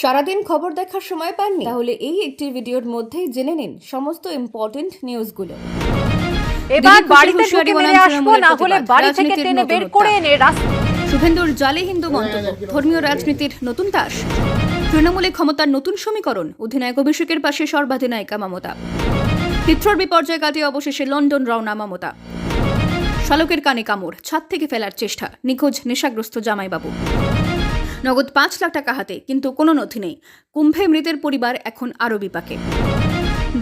সারাদিন খবর দেখার সময় পাননি? তাহলে এই একটি ভিডিওর মধ্যেই জেনে নিন সমস্ত ইম্পর্টেন্ট নিউজগুলো এবার বাড়িতে ঢুকে মেরে আসব না হলে বাড়ি থেকে টেনে বের করে এনে রাস্তা শুভেন্দুর জালে হিন্দু মন্তব্য ধর্মীয় রাজনীতির নতুন তাস। তৃণমূলে ক্ষমতার নতুন সমীকরণ। অধিনায়ক অভিষেকের পাশে সর্বাধিনায়িকা মমতা। তিত্রর বিপর্যয় কাটিয়ে অবশেষে লন্ডন রওনা মমতা। শালকের কানে কামড় ছাদ থেকে ফেলার চেষ্টা। নিখোঁজ নেশাগ্রস্ত জামাইবাবু। নগদ পাঁচ লাখ টাকা হাতে, কিন্তু কোনো নথি নেই। কুম্ভে মৃতের পরিবার এখন আরও বিপাকে।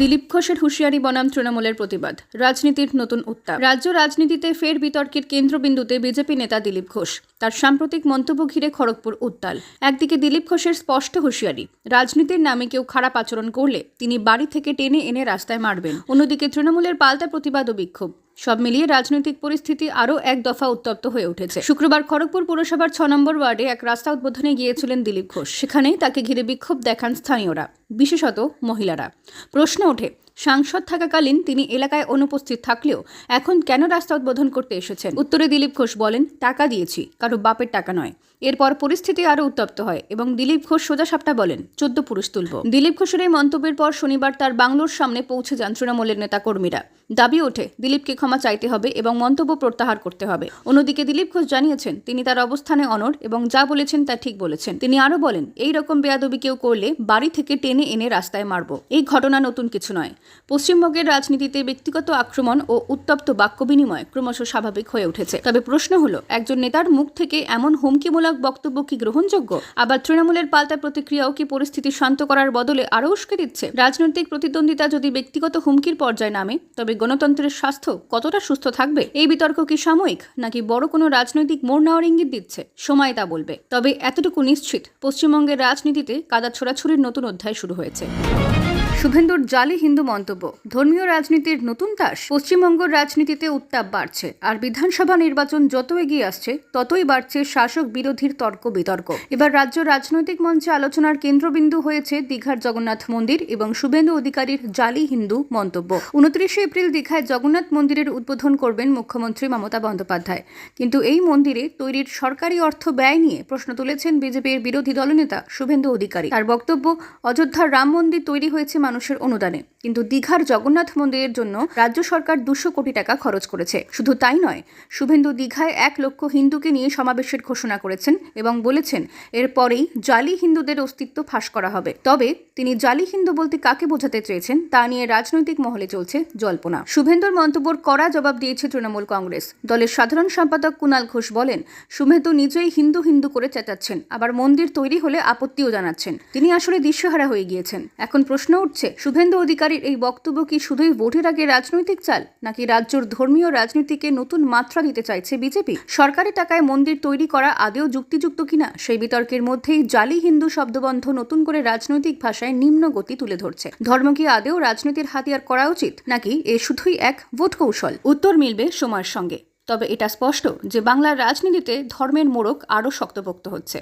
দিলীপ ঘোষের হুঁশিয়ারি বনাম তৃণমূলের প্রতিবাদ, রাজনীতির নতুন উত্তাপ। রাজ্য রাজনীতিতে ফের বিতর্কের কেন্দ্রবিন্দুতে বিজেপি নেতা দিলীপ ঘোষ। তার সাম্প্রতিক মন্তব্য ঘিরে খড়গপুর উত্তাল। একদিকে দিলীপ ঘোষের স্পষ্ট হুঁশিয়ারি, রাজনীতির নামে কেউ খারাপ আচরণ করলে তিনি বাড়ি থেকে টেনে এনে রাস্তায় মারবেন। অন্যদিকে তৃণমূলের পাল্টা প্রতিবাদ ও বিক্ষোভ। সব মিলিয়ে রাজনৈতিক পরিস্থিতি আরও এক দফা উত্তপ্ত হয়ে উঠেছে। শুক্রবার খড়গপুর পুরসভার ছ নম্বর ওয়ার্ডে এক রাস্তা উদ্বোধনে গিয়েছিলেন দিলীপ ঘোষ। সেখানেই তাকে ঘিরে বিক্ষোভ দেখান স্থানীয়রা, বিশেষত মহিলারা। প্রশ্ন ওঠে, সাংসদ থাকাকালীন তিনি এলাকায় অনুপস্থিত থাকলেও এখন কেন রাস্তা উদ্বোধন করতে এসেছেন? উত্তরে দিলীপ ঘোষ বলেন, টাকা দিয়েছি, কারও বাপের টাকা নয়। এরপর পরিস্থিতি আরও উত্তপ্ত হয় এবং দিলীপ ঘোষ সোজা সাপটা বলেন, চোদ্দ পুরুষ তুলব। দিলীপ ঘোষের এই মন্তব্যের পর শনিবার তার বাংলোর সামনে পৌঁছে যান তৃণমূলের নেতা কর্মীরা দাবি ওঠে, দিলীপকে ক্ষমা চাইতে হবে এবং মন্তব্য প্রত্যাহার করতে হবে। অন্যদিকে দিলীপ ঘোষ জানিয়েছেন, তিনি তার অবস্থানে অনর এবং যা বলেছেন তা ঠিক বলেছেন। তিনি আরও বলেন, এই রকম বেয়াদবি কেউ করলে বাড়ি থেকে টেনে এনে রাস্তায় মারব। এই ঘটনা নতুন কিছু নয়। পশ্চিমবঙ্গের রাজনীতিতে ব্যক্তিগত আক্রমণ ও উত্তপ্ত বাক্য বিনিময় ক্রমশ স্বাভাবিক হয়ে উঠেছে। তবে প্রশ্ন হলো, একজন নেতার মুখ থেকে এমন হুমকিমূলক বক্তব্য কি গ্রহণযোগ্য? আবার তৃণমূলের পাল্টা প্রতিক্রিয়াও কি পরিস্থিতি শান্ত করার বদলে আরও উস্কে দিচ্ছে? রাজনৈতিক প্রতিদ্বন্দ্বিতা যদি ব্যক্তিগত হুমকির পর্যায়ে নামে, তবে গণতন্ত্রের স্বাস্থ্য কতটা সুস্থ থাকবে? এই বিতর্ক কি সাময়িক, নাকি বড় কোনো রাজনৈতিক মোড় নেওয়ার ইঙ্গিত দিচ্ছে? সময় তা বলবে। তবে এতটুকু নিশ্চিত, পশ্চিমবঙ্গের রাজনীতিতে কাদা ছোড়াছুড়ির নতুন অধ্যায় শুরু হয়েছে। শুভেন্দুর জালি হিন্দু মন্তব্য, ধর্মীয় রাজনীতির নতুন তাস পশ্চিমবঙ্গের রাজনীতিতে উত্তাপ বাড়ছে, আর বিধানসভা নির্বাচন যত এগিয়ে আসছে, ততই বাড়ছে শাসক বিরোধীর তর্ক বিতর্ক। এবার রাজ্য রাজনৈতিক মঞ্চে আলোচনার কেন্দ্রবিন্দু হয়েছে দীঘার জগন্নাথ মন্দির এবং শুভেন্দু অধিকারীর জালি হিন্দু মন্তব্য। উনত্রিশে এপ্রিল দীঘায় জগন্নাথ মন্দিরের উদ্বোধন করবেন মুখ্যমন্ত্রী মমতা বন্দ্যোপাধ্যায়। কিন্তু এই মন্দিরে তৈরির সরকারি অর্থ ব্যয় নিয়ে প্রশ্ন তুলেছেন বিজেপির বিরোধী দলনেতা শুভেন্দু অধিকারী। তার বক্তব্য অযোধ্যার রাম মন্দির তৈরি হয়েছে মানুষের অনুদানে। কিন্তু দীঘার জগন্নাথ মন্দিরের জন্য রাজ্য সরকার দুশো কোটি টাকা খরচ করেছে। শুধু তাই নয়, শুভেন্দু দীঘায় এক লক্ষ হিন্দুকে নিয়ে সমাবেশের ঘোষণা করেছেন এবং বলেছেন, এরপরেই জালি হিন্দুদের অস্তিত্ব ফাঁস করা হবে। তবে তিনি জালি হিন্দু বলতে কাকে বোঝাতে চেয়েছেন, তা নিয়ে রাজনৈতিক মহলে চলছে জল্পনা। শুভেন্দুর মন্তব্যর কড়া জবাব দিয়েছে তৃণমূল কংগ্রেস। দলের সাধারণ সম্পাদক কুণাল ঘোষ বলেন শুভেন্দু নিজেই হিন্দু হিন্দু করে চেঁচাচ্ছেন, আবার মন্দির তৈরি হলে আপত্তিও জানাচ্ছেন। তিনি আসলে দিশেহারা হয়ে গিয়েছেন। এখন প্রশ্ন উঠছে, শুভেন্দু অধিকারীর এই বক্তব্য কি শুধুই ভোটের আগে রাজনৈতিক চাল, নাকি রাজ্যর ধর্মীয় রাজনীতিকে নতুন মাত্রা দিতে চাইছে বিজেপি? সরকারি টাকায় মন্দির তৈরি করা আদেও যুক্তিযুক্ত কিনা, সেই বিতর্কের মধ্যেই জালি হিন্দু শব্দবন্ধ নতুন করে রাজনৈতিক ভাষায় নিম্ন গতি তুলে ধরছে। ধর্ম কি আদেও রাজনীতির হাতিয়ার করা উচিত, নাকি এ শুধুই এক ভোট কৌশল? উত্তর মিলবে সময়ের সঙ্গে। তবে এটা স্পষ্ট যে বাংলার রাজনীতিতে ধর্মের মোড়ক আরও শক্তপোক্ত হচ্ছে।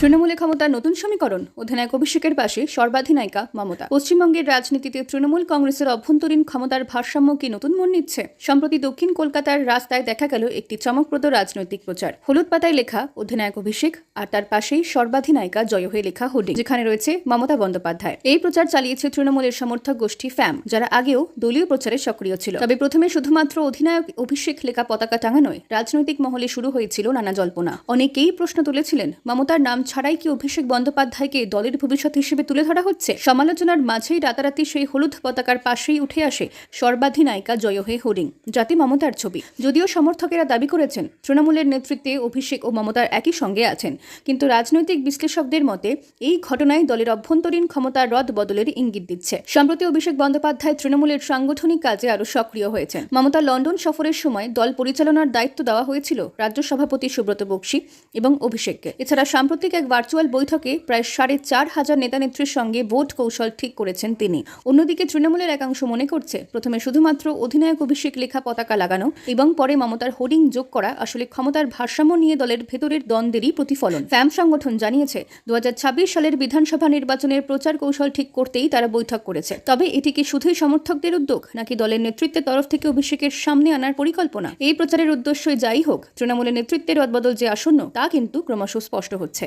তৃণমূলে ক্ষমতার নতুন সমীকরণ। অধিনায়ক অভিষেকের পাশে সর্বাধিনায়িকা মমতা। পশ্চিমবঙ্গের রাজনীতিতে তৃণমূল কংগ্রেসের অভ্যন্তরীণ ক্ষমতার ভারসাম্য কি নতুন মন নিচ্ছে? সম্প্রতি দক্ষিণ কলকাতার রাস্তায় দেখা গেল একটি চমকপ্রদ রাজনৈতিক প্রচার। হলুদ পাতায় লেখা, অধিনায়ক অভিষেক আর তার পাশেই সর্বাধিনায়িকা জয় হয়ে লেখা হোর্ডিং যেখানে রয়েছে মমতা বন্দ্যোপাধ্যায়। এই প্রচার চালিয়েছে তৃণমূলের সমর্থক গোষ্ঠী ফ্যাম, যারা আগেও দলীয় প্রচারে সক্রিয় ছিল। তবে প্রথমে শুধুমাত্র অধিনায়ক অভিষেক লেখা পতাকা টাঙানোয় রাজনৈতিক মহলে শুরু হয়েছিল নানা জল্পনা। অনেকেই প্রশ্ন তুলেছিলেন, মমতার নাম ছাড়াই কি অভিষেক বন্দ্যোপাধ্যায়কে দলের ভবিষ্যৎ হিসেবে তুলে ধরা হচ্ছে? সমালোচনার মাঝেই রাতারাতি সেই হলুদ পতাকার পাশেই উঠে আসে সর্বাধিনায়িকা জয় হয়ে হোর্ডিং, জাতি মমতার ছবি। যদিও সমর্থকেরা দাবি করেছেন, তৃণমূলের নেতৃত্বে অভিষেক ও মমতার একই সঙ্গে আছেন। কিন্তু রাজনৈতিক বিশ্লেষকদের মতে, এই ঘটনায় দলের অভ্যন্তরীণ ক্ষমতার রদ বদলের ইঙ্গিত দিচ্ছে। সম্প্রতি অভিষেক বন্দ্যোপাধ্যায় তৃণমূলের সাংগঠনিক কাজে আরও সক্রিয় হয়েছেন। মমতা লন্ডন সফরের সময় দল পরিচালনার দায়িত্ব দেওয়া হয়েছিল রাজ্য সভাপতি সুব্রত বক্সি এবং অভিষেককে। এছাড়া সাম্প্রতিক এক ভার্চুয়াল বৈঠকে প্রায় সাড়ে চার হাজার নেতানেত্রীর সঙ্গে ভোট কৌশল ঠিক করেছেন তিনি। অন্যদিকে তৃণমূলের একাংশ মনে করছে, প্রথমে শুধুমাত্র অধিনায়ক অভিষেক লেখা পতাকা লাগানো এবং পরে মমতার হোর্ডিং যোগ করা আসলে ক্ষমতার ভারসাম্য নিয়ে দলের ভেতরের দ্বন্দ্বেরই প্রতিফলন। ফ্যাম সংগঠন জানিয়েছে, দুহাজার ছাব্বিশ সালের বিধানসভা নির্বাচনের প্রচার কৌশল ঠিক করতেই তারা বৈঠক করেছে। তবে এটি কি শুধুই সমর্থকদের উদ্যোগ, নাকি দলের নেতৃত্বের তরফ থেকে অভিষেকের সামনে আনার পরিকল্পনা? এই প্রচারের উদ্দেশ্যই যাই হোক, তৃণমূলের নেতৃত্বের রদবদল যে আসন্ন, তা কিন্তু ক্রমশ স্পষ্ট হচ্ছে।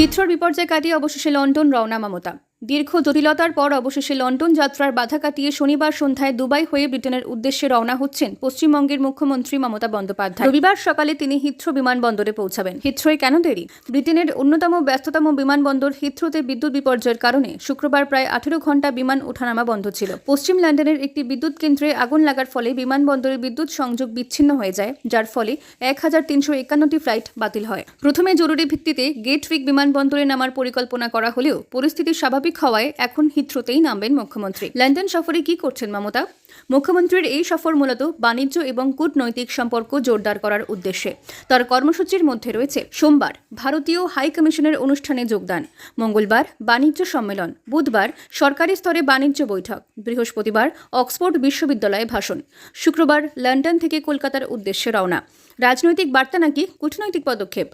হিথ্রোর বিপর্যয় কাটিয়ে অবশেষে লন্ডন রওনা মমতা। দীর্ঘ জটিলতার পর অবশেষে লন্ডন যাত্রার বাধা কাটিয়ে শনিবার সন্ধ্যায় দুবাই হয়ে ব্রিটেনের উদ্দেশ্যে রওনা হচ্ছেন পশ্চিমবঙ্গের মুখ্যমন্ত্রী মমতা বন্দ্যোপাধ্যায়। রবিবার সকালে তিনি হিথ্রো বিমানবন্দরে পৌঁছাবেন। হিথ্রোয় কেন দেরি? ব্রিটেনের অন্যতম ব্যস্ততম বিমানবন্দর হিথ্রোতে বিদ্যুৎ বিপর্যয়ের কারণে শুক্রবার প্রায় আঠেরো ঘণ্টা বিমান ওঠানামা বন্ধ ছিল। পশ্চিম লন্ডনের একটি বিদ্যুৎ কেন্দ্রে আগুন লাগার ফলে বিমানবন্দরে বিদ্যুৎ সংযোগ বিচ্ছিন্ন হয়ে যায়, যার ফলে এক হাজার তিনশো একান্নটি ফ্লাইট বাতিল হয়। প্রথমে জরুরি ভিত্তিতে গেটউইক বিমানবন্দরে নামার পরিকল্পনা করা হলেও পরিস্থিতি স্বাভাবিক হওয়ায় এখন হিথ্রোতেই নামবেন মুখ্যমন্ত্রী। লন্ডন সফরে কি করছেন মমতা? মুখ্যমন্ত্রীর এই সফর মূলত বাণিজ্য এবং কূটনৈতিক সম্পর্ক জোরদার করার উদ্দেশ্যে। তার কর্মসূচির মধ্যে রয়েছে সোমবার ভারতীয় হাই কমিশনের অনুষ্ঠানে যোগদান। মঙ্গলবার বাণিজ্য সম্মেলন। বুধবার সরকারি স্তরে বাণিজ্য বৈঠক। বৃহস্পতিবার অক্সফোর্ড বিশ্ববিদ্যালয়ে ভাষণ। শুক্রবার লন্ডন থেকে কলকাতার উদ্দেশ্যে রওনা। রাজনৈতিক বার্তা নাকি কূটনৈতিক পদক্ষেপ?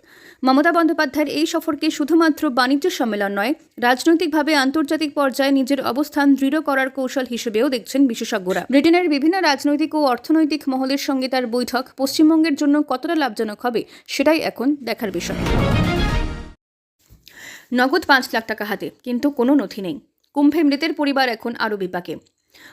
মমতা বন্দ্যোপাধ্যায়ের এই সফরকে শুধুমাত্র বাণিজ্য সম্মেলন নয়, রাজনৈতিকভাবে আন্তর্জাতিক পর্যায়ে নিজের অবস্থান দৃঢ় করার কৌশল হিসেবেও দেখছেন বিশেষজ্ঞরা। ব্রিটেনের বিভিন্ন রাজনৈতিক ও অর্থনৈতিক মহলের সঙ্গে তার বৈঠক পশ্চিমবঙ্গের জন্য কতটা লাভজনক হবে, সেটাই এখন দেখার বিষয়। নগদ পাঁচ লাখ টাকা হাতে, কিন্তু কোনো নথি নেই। কুম্ভে মৃতের পরিবার এখন আরও বিপাকে।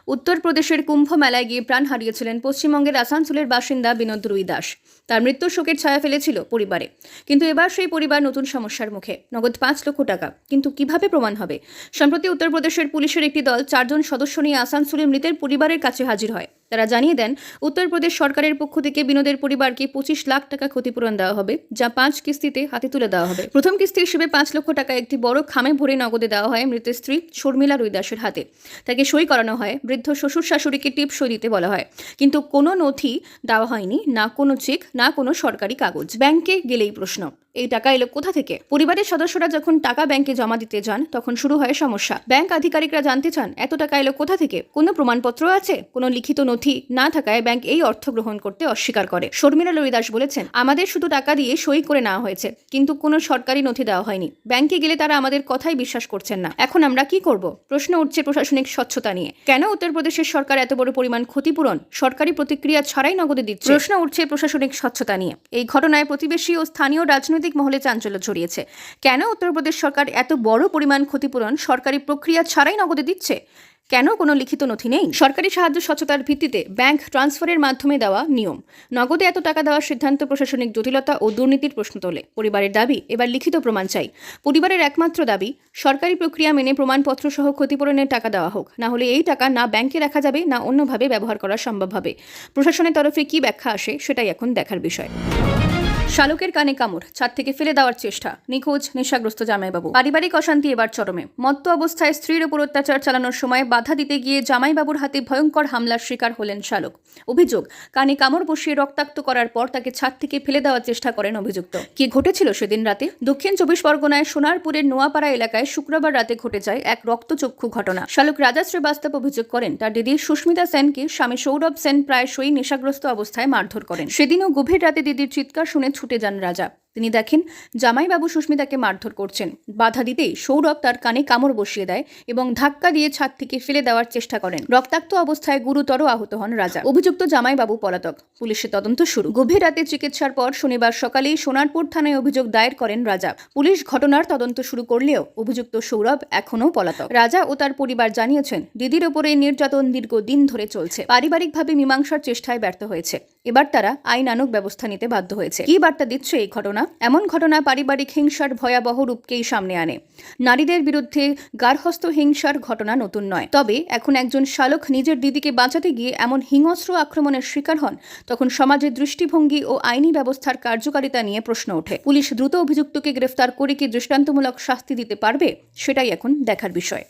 উত্তরপ্রদেশের কুম্ভ মেলায় গিয়ে প্রাণ হারিয়েছিলেন পশ্চিমবঙ্গের আসানসোলের বাসিন্দা বিনোদ রুই দাস। তার মৃত্যুর শোকের ছায়া ফেলেছিল পরিবারে। কিন্তু এবার সেই পরিবার নতুন সমস্যার মুখে। নগদ পাঁচ লক্ষ টাকা। কিন্তু কীভাবে প্রমাণ হবে? সম্প্রতি উত্তরপ্রদেশের পুলিশের একটি দল চারজন সদস্য নিয়ে আসানসোলের মৃতের পরিবারের কাছে হাজির হয়। তারা জানিয়ে দেন উত্তরপ্রদেশ সরকারের পক্ষ থেকে বিনোদের পরিবারকে পঁচিশ লাখ টাকা ক্ষতিপূরণ দেওয়া হবে, যা পাঁচ কিস্তিতে হাতে তুলে দেওয়া হবে। প্রথম কিস্তি হিসেবে পাঁচ লক্ষ টাকা একটি বড় খামে ভরে নগদে দেওয়া হয় মৃতের স্ত্রী শর্মিলা রুইদাসের হাতে। তাকে সই করানো হয়, বৃদ্ধ শ্বশুর শাশুড়িকে টিপ সই দিতে বলা হয়। কিন্তু কোনো নথি দেওয়া হয়নি, না কোনো চেক, না কোনো সরকারি কাগজ। ব্যাংকে গেলেই প্রশ্ন, এই টাকা এলো কোথা থেকে? পরিবারের সদস্যরা যখন টাকা ব্যাংকে জমা দিতে যান, তখন শুরু হয় সমস্যা। ব্যাংক আধিকারিকরা জানতে চান, এত টাকা এলো কোথা থেকে? কোনো প্রমাণপত্র আছে? কোনো লিখিত নথি না থাকায় ব্যাংক এই অর্থ গ্রহণ করতে অস্বীকার করে। শর্মিলা লরিদাস বলেছেন, আমাদের শুধু টাকা দিয়ে সই করে নেওয়া হয়েছে, কিন্তু কোনো সরকারি নথি দেওয়া হয়নি। ব্যাংকে গেলে তারা আমাদের কথাই বিশ্বাস করছেন না। এখন আমরা কি করব? প্রশ্ন উঠছে প্রশাসনিক স্বচ্ছতা নিয়ে। কেন উত্তরপ্রদেশের সরকার এত বড় পরিমাণ ক্ষতিপূরণ? সরকারি প্রতিক্রিয়া ছাড়াই নগদে দিচ্ছে। প্রশ্ন উঠছে প্রশাসনিক স্বচ্ছতা নিয়ে। এই ঘটনায় প্রতিবেশী ও স্থানীয় রাজনৈতিক মহলে চাঞ্চল্য ছড়িয়েছে। কেন উত্তরপ্রদেশ সরকার এত বড় পরিমাণ ক্ষতিপূরণ? সরকারি প্রক্রিয়া ছাড়াই নগদে দিচ্ছে? কেন কোনো লিখিত নথি নেই? সরকারি সাহায্য স্বচ্ছতার ভিত্তিতে ব্যাংক ট্রান্সফারের মাধ্যমে দেওয়া নিয়ম। নগদে এত টাকা দেওয়ার সিদ্ধান্ত প্রশাসনিক জটিলতা ও দুর্নীতির প্রশ্ন তোলে। পরিবারের দাবি, এবার লিখিত প্রমাণ চাই। পরিবারের একমাত্র দাবি, সরকারি প্রক্রিয়া মেনে প্রমাণপত্র সহ ক্ষতিপূরণের টাকা দেওয়া হোক। না হলে এই টাকা না ব্যাংকে রাখা যাবে, না অন্যভাবে ব্যবহার করা সম্ভব হবে। প্রশাসনের তরফে কি ব্যাখ্যা আসে, সেটাই এখন দেখার বিষয়। শালকের কানে কামড়, ছাদ থেকে ফেলে দেওয়ার চেষ্টা। নিখোঁজ, নেশাগ্রস্ত জামাইবাবু। পারিবারিক অশান্তি এবার চরমে। মত্ত অবস্থায় স্ত্রীর ওপর অত্যাচার চালানোর সময় বাধা দিতে গিয়ে জামাইবাবুর হাতে ভয়ঙ্কর হামলার শিকার হলেন শালক। অভিযোগ, কানে কামড় বসিয়ে রক্তাক্ত করার পর তাকে ছাদ থেকে ফেলে দেওয়ার চেষ্টা করেন অভিযুক্ত। কি ঘটেছিল সেদিন রাতে? দক্ষিণ চব্বিশ পরগনায় সোনারপুরের নোয়াপাড়া এলাকায় শুক্রবার রাতে ঘটে যায় এক রক্তচক্ষু ঘটনা। শালক রাজা শ্রীবাস্তব অভিযোগ করেন, তার দিদি সুস্মিতা সেনকে স্বামী সৌরভ সেন প্রায়শই নেশাগ্রস্ত অবস্থায় মারধর করেন। সেদিনও গভীর রাতে দিদির চিৎকার শুনে ছুটে যান রাজা। তিনি দেখেন, জামাইবাবু সুস্মিতাকে মারধর করছেন। বাধা দিতেই সৌরভ তার কানে কামড় বসিয়ে দেয় এবং ধাক্কা দিয়ে ছাদ থেকে ফেলে দেওয়ার চেষ্টা করেন। রক্তাক্ত অবস্থায় গুরুতর আহত হন রাজা। অভিযুক্ত জামাইবাবু পলাতক। পুলিশের তদন্ত শুরু। গভীর রাতে চিকিৎসার পর শনিবার সকালেই সোনারপুর থানায় অভিযোগ দায়ের করেন রাজা। পুলিশ ঘটনার তদন্ত শুরু করলেও অভিযুক্ত সৌরভ এখনও পলাতক। রাজা ও তার পরিবার জানিয়েছেন, দিদির ওপরে নির্যাতন দীর্ঘদিন ধরে চলছে। পারিবারিকভাবে মীমাংসার চেষ্টায় ব্যর্থ হয়েছে। এবার তারা আইনানুগ ব্যবস্থা নিতে বাধ্য হয়েছে। কি বার্তা দিচ্ছে এই ঘটনা? এমন ঘটনা পারিবারিক হিংসার ভয়াবহ রূপকেই সামনে আনে। নারীদের বিরুদ্ধে গার্হস্থ হিংসার ঘটনা নতুন নয়। তবে এখন একজন শালক নিজের দিদিকে বাঁচাতে গিয়ে এমন হিংস্র আক্রমণের শিকার হন, তখন সমাজের দৃষ্টিভঙ্গি ও আইনি ব্যবস্থার কার্যকারিতা নিয়ে প্রশ্ন ওঠে। পুলিশ দ্রুত অভিযুক্তকে গ্রেফতার করে কি দৃষ্টান্তমূলক শাস্তি দিতে পারবে? সেটাই এখন দেখার বিষয়।